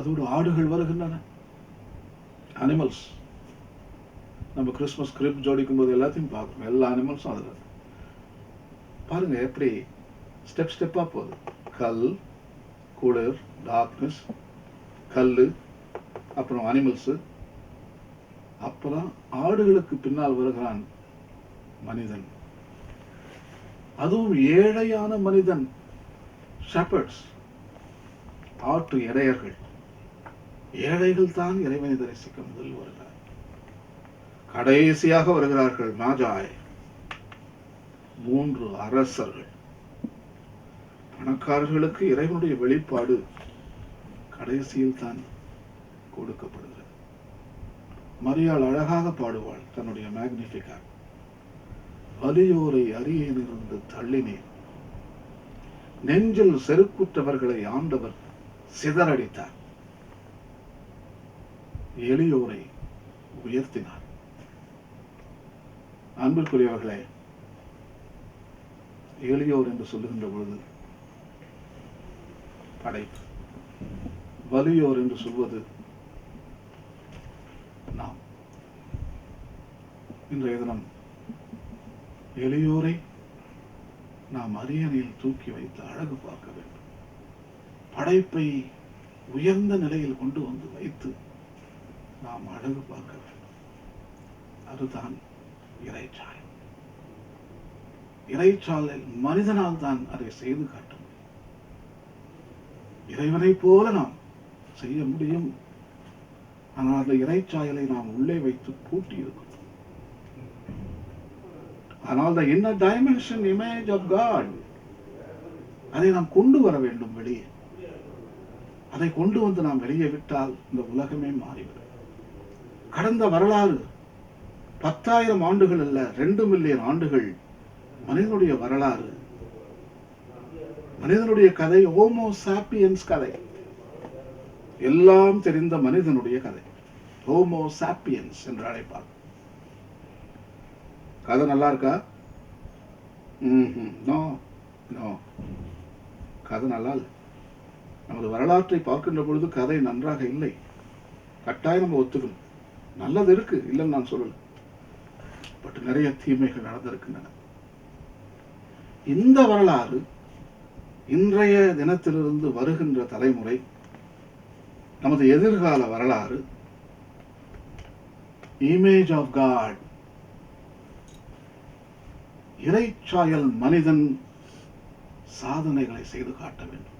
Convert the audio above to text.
அதோடு ஆடுகள் வருகின்றன. அனிமல்ஸ் நம்ம கிறிஸ்மஸ் கிரிப் ஜோடிக்கும் போது எல்லாத்தையும் பார்க்குறோம் எல்லா அனிமல்ஸும் அதில். பாருங்க எப்படி ஸ்டெப் ஸ்டெப்பாக போகுது. கல் குளிர் டார்க்னஸ் கல் அப்புறம் அனிமல்ஸு அப்புறம் ஆடுகளுக்கு பின்னால் வருகிறான் மனிதன். அதுவும் ஏழையான மனிதன். ஷெப்பர்ட்ஸ் ஆற்று இடையர்கள் ஏழைகள் தான் இறைவனை தரிசிக்க முதல் வருகிறார். கடைசியாக வருகிறார்கள் மாஜாய். மூன்று அரசர்கள். பணக்காரர்களுக்கு இறைவனுடைய வெளிப்பாடு கடைசியில் தான் கொடுக்கப்படுகிறது. மரியாள் அழகாக பாடுவாள் தன்னுடைய மேக்னிஃபிகா வலியோரை அரியனிலிருந்து தள்ளினேன். நெஞ்சில் செருக்குற்றவர்களை ஆண்டவர் சிதறடித்தார். எளியோரை உயர்த்தினார். அன்பிற்குரியவர்களே எளியோர் என்று சொல்லுகின்ற பொழுது படைப்பு. வலியோர் என்று சொல்வது நாம். இன்றைய தினம் எளியோரை நாம் அரியணையில் தூக்கி வைத்து அழகு பார்க்க வேண்டும். படைப்பை உயர்ந்த நிலையில் கொண்டு வந்து வைத்து நாம் அழகு பார்க்க வேண்டும். அதுதான் இறைச்சாய் இறைச்சாலில் மனிதனால் தான் அதை செய்து காட்ட முடியும். இறைவனைப் போல நாம் செய்ய முடியும். ஆனால் அந்த இறைச்சாயலை நாம் உள்ளே வைத்து பூட்டி இருக்கிறோம் ஆனால் the inner dimension image of God அதை நாம் கொண்டு வர வேண்டும் வெளியே. அதை கொண்டு வந்து நாம் வெளியே விட்டால் இந்த உலகமே மாறிவிடும். கடந்த வரலாறு பத்தாயிரம் ஆண்டுகள் அல்ல ரெண்டு மில்லியன் ஆண்டுகள் மனிதனுடைய வரலாறு. மனிதனுடைய கதை ஹோமோ சாப்பியன்ஸ் கதை. எல்லாம் தெரிந்த மனிதனுடைய கதை ஹோமோ சாப்பியன்ஸ் என்று அழைப்பார். கதை நல்லா இருக்கா? நோ நோ கதை நல்லா இல்லை. நமது வரலாற்றை பார்க்கின்ற பொழுது கதை நன்றாக இல்லை. கட்டாயம் நம்ம ஒத்துக்கணும். நல்லது இருக்கு இல்லைன்னு நான் சொல்லல. பட் நிறைய தீமைகள் நடந்திருக்கின்றன. இந்த வரலாறு இன்றைய தினத்திலிருந்து வருகின்ற தலைமுறை நமது எதிர்கால வரலாறு இமேஜ் ஆஃப் காட் இறைச்சாயல் மனிதன் சாதனைகளை செய்து காட்ட வேண்டும்.